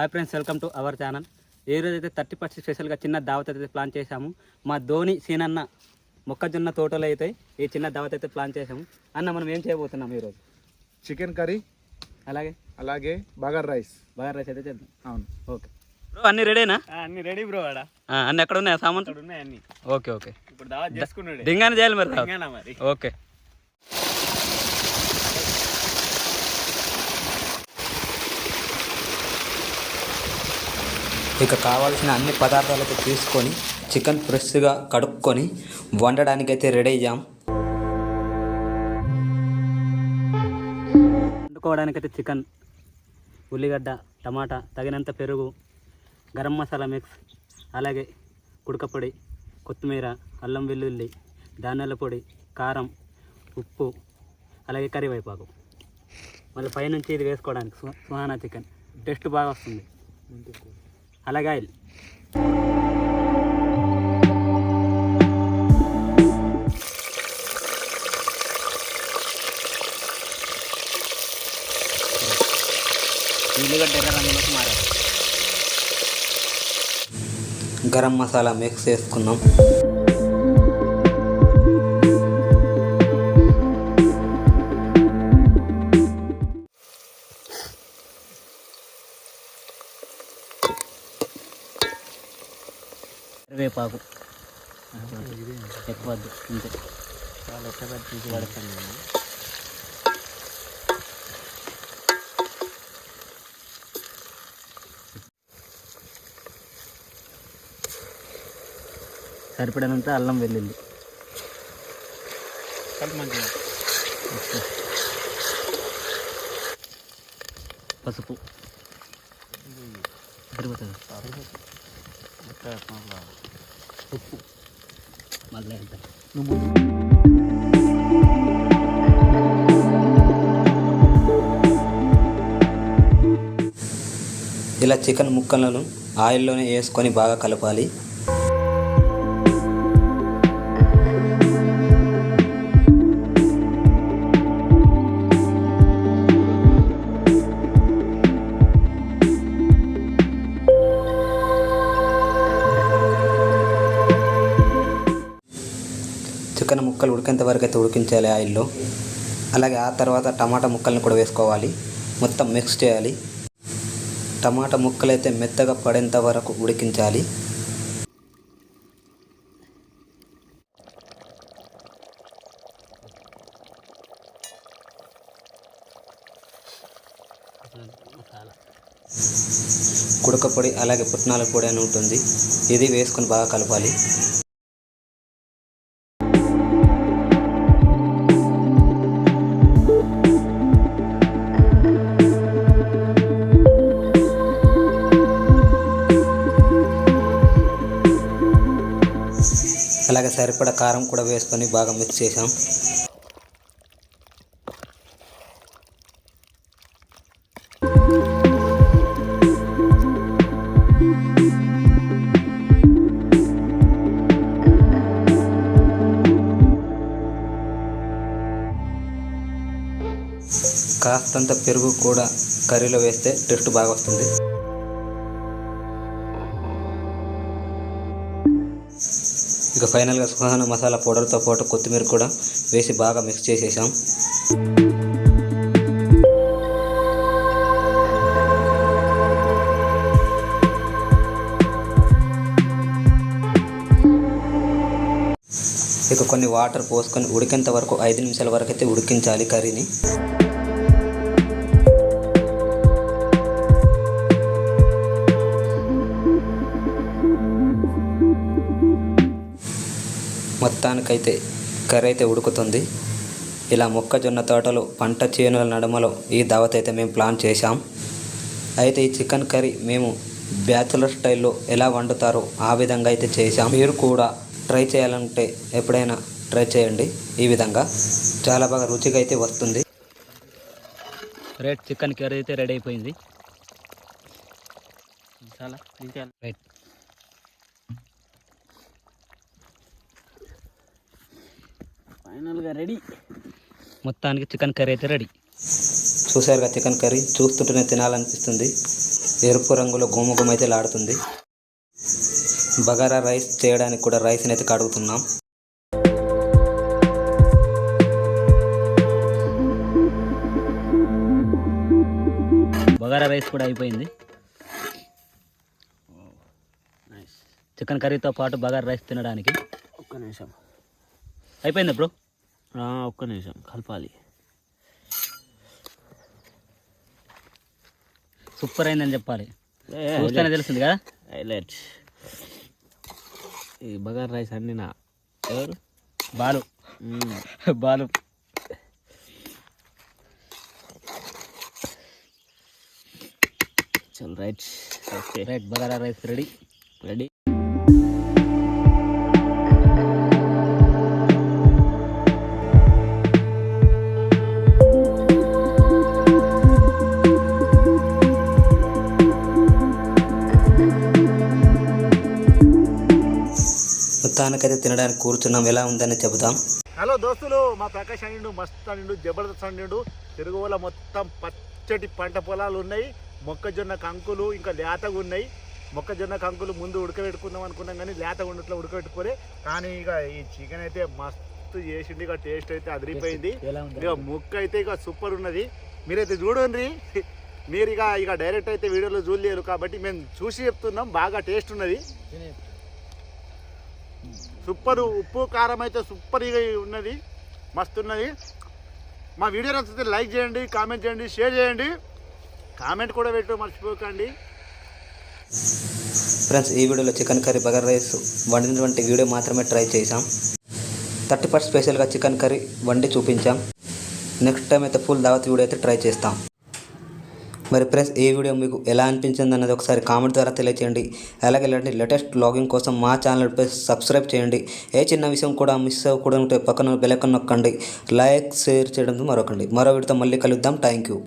Hi friends welcome to our channel. ఏ రోజు అయితే thirty percent స్పెషల్గా చిన్న దావత్ అయితే ప్లాన్ చేశాము మా ధోని సీనన్న మొక్కజొన్న తోటలో అయితే ఈ చిన్న దావత్ అయితే ప్లాన్ చేశాము. అన్న మనం ఏం చేయబోతున్నాం ఈరోజు? చికెన్ కర్రీ అలాగే? అలాగే బగర్ రైస్. బాగా రైస్ అయితే చేద్దాం. అవును. ఓకే. బ్రో అన్నీ రెడీనా? అన్ని రెడీ బ్రో ఆడ. అన్నీ ఎక్కడ ఉన్నాయా సామాన్ ఉన్నాయి అన్ని. Okay okay. ఇప్పుడు దావత్ చేసుకున్నాడు. డింగానే చేయాలి మరి? ఓకే. ఇక కావాల్సిన అన్ని పదార్థాలతో తీసుకొని చికెన్ ఫ్రెష్గా కడుక్కొని వండడానికైతే రెడీ అయ్యాం. వండుకోవడానికైతే చికెన్ ఉల్లిగడ్డ టమాటా తగినంత పెరుగు గరం మసాలా మిక్స్ అలాగే కుడకపొడి కొత్తిమీర అల్లం వెల్లుల్లి ధాన్యాల పొడి కారం ఉప్పు అలాగే కరివేపాకు. మళ్ళీ పైనుంచి ఇది వేసుకోవడానికి సుహానా చికెన్. టేస్ట్ బాగా వస్తుంది. అలాగే ఆయిల్. ఉల్లిగడ్డ ఎర్ర రంగులోకి మారాలి గరం మసాలా మిక్స్ చేసుకున్నాం కరివేపాకు ఎక్కువ వద్దు ఇంతే చాలా ఎక్కువ తీసి పడతాను సరిపడినంత అల్లం వెళ్ళింది కలిపి మంచిగా పసుపు. సరిపోతుంది? ఉప్పు మళ్ళీ ఎంత ఇలా చికెన్ ముక్కలను ఆయిల్లోనే వేసుకొని బాగా కలపాలి. చికెన్ ముక్కలు ఉడికేంత వరకు అయితే ఉడికించాలి ఆయిల్లో. అలాగే ఆ తర్వాత టమాటా ముక్కల్ని కూడా వేసుకోవాలి. మొత్తం మిక్స్ చేయాలి. టమాటా ముక్కలు అయితే మెత్తగా పడేంత వరకు ఉడికించాలి. మసాలా కుడక పొడి అలాగే పుట్నాల పొడి అని ఉంటుంది. ఇది వేసుకొని బాగా కలపాలి. అలాగే సరిపడా కారం కూడా వేసుకొని బాగా మిక్స్ చేసాం కాస్తంత పెరుగు కూడా కర్రీలో వేస్తే టేస్ట్ బాగా వస్తుంది. ఇక ఫైనల్గా సుహాన మసాలా పౌడర్తో పాటు కొత్తిమీర కూడా వేసి బాగా మిక్స్ చేసేసాం. ఇక కొన్ని వాటర్ పోసుకొని ఉడికేంత వరకు ఐదు నిమిషాల వరకు అయితే ఉడికించాలి కర్రీని. మొత్తానికైతే కర్రీ అయితే ఉడుకుతుంది. ఇలా మొక్కజొన్న తోటలు పంట చేనుల నడుమలో ఈ దావత్ అయితే మేము ప్లాన్ చేశాం. అయితే ఈ చికెన్ కర్రీ మేము బ్యాచులర్ స్టైల్లో ఎలా వండుతారో ఆ విధంగా అయితే చేశాం. మీరు కూడా ట్రై చేయాలంటే ఎప్పుడైనా ట్రై చేయండి ఈ విధంగా. చాలా బాగా రుచిగా అయితే వస్తుంది. రైట్ చికెన్ కర్రీ అయితే రెడీ అయిపోయింది. చాలా రైట్ ఫైనల్గా రెడీ. మొత్తానికి చికెన్ కర్రీ అయితే రెడీ. చూసారుగా చికెన్ కర్రీ చూస్తుంటేనే తినాలనిపిస్తుంది. ఎరుపు రంగులో గుమగుమ అయితే లాడుతుంది. బగారా రైస్ చేయడానికి కూడా రైస్ని అయితే కడుగుతున్నాం. బగారా రైస్ కూడా అయిపోయింది. చికెన్ కర్రీతో పాటు బగారా రైస్ తినడానికి. ఒక్క నిమిషం. అయిపోయింది బ్రో? ఒక్క నిమిషం కలపాలి. సూపర్ అయిందని చెప్పాలి. చూస్తేనే తెలిసింది కదా? హైలైట్ ఈ బగార్ రైస్ అన్ని నా. ఎవరు? బాలు. బాలు. చల్ right. Okay. Right bagara rice ready. Ready. మొత్తానికైతే తినడానికి కూర్చున్నాం ఎలా ఉందని చెబుతాం హలో దోస్తులు మా ప్రకాష్ అనిండు మస్త్ అనిండు జబర్దస్త్ అనిండు. తిరుగువల మొత్తం పచ్చటి పంట పొలాలు ఉన్నాయి. మొక్కజొన్న కంకులు ఇంకా లేతగా ఉన్నాయి. మొక్కజొన్న కంకులు ముందు ఉడకబెట్టుకుందాం అనుకున్నాం కానీ లేతగా ఉన్నట్లు ఉడకబెట్టుకోలే. కానీ ఇక ఈ చికెన్ అయితే మస్తు చేసిండు. ఇక టేస్ట్ అయితే అదిరిపోయింది. ఇక ముక్క అయితే ఇక సూపర్ ఉన్నది. మీరైతే చూడండి మీరు ఇక ఇక డైరెక్ట్ అయితే వీడియోలో చూడలేరు కాబట్టి మేము చూసి చెప్తున్నాం. బాగా టేస్ట్ ఉన్నది. సూపర్ ఉప్పు కారం అయితే సూపర్ ఇక ఉన్నది. మస్తు ఉన్నది మా వీడియో నచ్చితే లైక్ చేయండి కామెంట్ చేయండి షేర్ చేయండి. కామెంట్ కూడా పెట్టు మర్చిపోకండి. ఫ్రెండ్స్ ఈ వీడియోలో చికెన్ కర్రీ బగర్ రైస్ వండినటువంటి వీడియో మాత్రమే ట్రై చేసాం థర్టీ ఫస్ట్ స్పెషల్గా చికెన్ కర్రీ వండి చూపించాం. నెక్స్ట్ టైం అయితే ఫుల్ దావత్ వీడియో అయితే ట్రై చేస్తాం. మరి ఫ్రెండ్స్ ఈ వీడియో మీకు ఎలా అనిపించింది అనేది ఒకసారి కామెంట్ ద్వారా తెలియచేయండి. అలాగే ఇలాంటి లేటెస్ట్ లాగింగ్ కోసం మా ఛానల్ పై సబ్స్క్రైబ్ చేయండి. ఏ చిన్న విషయం కూడా మిస్ అవ్వకూడదు పక్కన బెలకన్ నొక్కండి. లైక్ షేర్ చేయడం మరొకండి. మరో వీడితో మళ్ళీ కలుద్దాం. Thank you